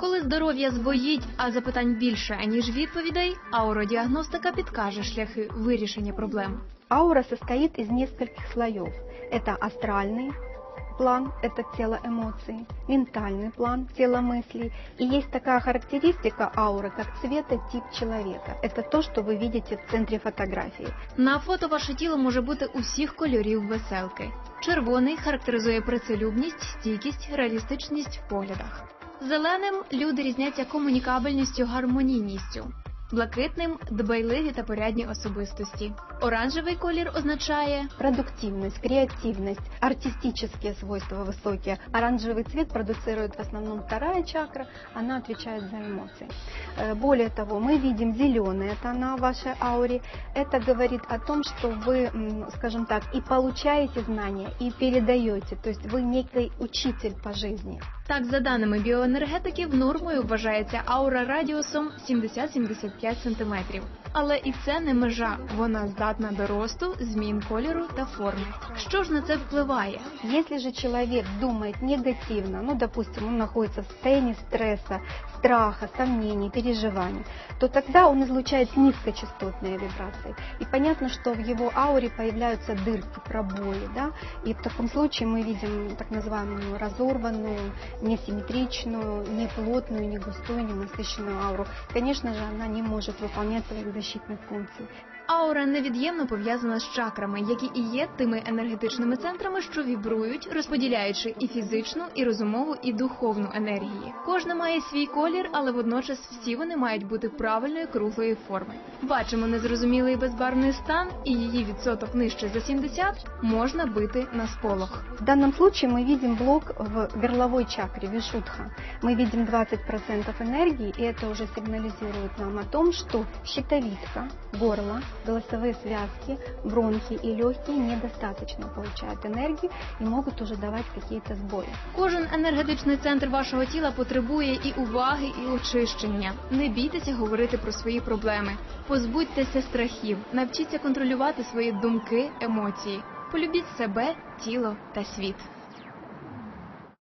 Коли здоров'я збоїть, а запитань більше аніж відповідей, ауродіагностика підкаже шляхи вирішення проблем. Аура состоит из нескольких слоев. Это астральный план, это тело эмоций, ментальный план, тело мыслей. И есть такая характеристика ауры, как цветотип человека. Это то, что вы видите в центре фотографии. На фото ваше тіло може бути усіх кольорів веселки. Червоний характеризує працелюбність, стійкість, реалістичність в поглядах. Зеленим люди різняться комунікабельністю, гармонійністю. Блакитним дбайливі та порядні особистості. Оранжевий колір означає Продуктивность, креативность, артистические свойства высокие. Оранжевый цвет продуцирует в основном вторая чакра, она отвечает за эмоции. Э, Более того, мы видим зеленые тона в вашей ауре. Это говорит о том, что вы, м, скажем так, и получаете знания, и передаете. То есть вы некий учитель по жизни. так, за даними біоенергетиків, нормою вважається аура радіусом 70-75 см. Але і це не межа. Вона здатна до росту, змін кольору та форми. Що ж на це впливає? Если же человек думает негативно, ну, допустим, он находится в состоянии стресса, страха, сомнений, переживаний, то тогда он излучает низкочастотные вибрации. И понятно, что в его ауре появляются дырки, пробои, да, и в таком случае мы видим так называемую разорванную, несимметричную, неплотную, не густую, не насыщенную ауру. Конечно же, она не может выполнять своих защитных функций. Аура невід'ємно пов'язана з чакрами, які і є тими енергетичними центрами, що вібрують, розподіляючи і фізичну, і розумову, і духовну енергії. Кожна має свій колір, але водночас всі вони мають бути правильної круглої форми. Бачимо незрозумілий безбарвний стан, і її відсоток нижче за 70 можна бити на сполох. В данном случае мы видим блок в горловой чакре, вишудха. Мы видим 20% энергии, и это уже сигнализирует нам о том, что щитовидка, горло, голосовые связки, бронхи и легкие недостаточно получают энергию и могут уже давать какие-то сбои. Кожен енергетичний центр вашого тіла потребує і уваги, і очищення. Не бійтеся говорити про свої проблеми. Позбудьтеся страхів, навчіться контролювати свої думки, емоції. Полюбіть себе, тіло та світ.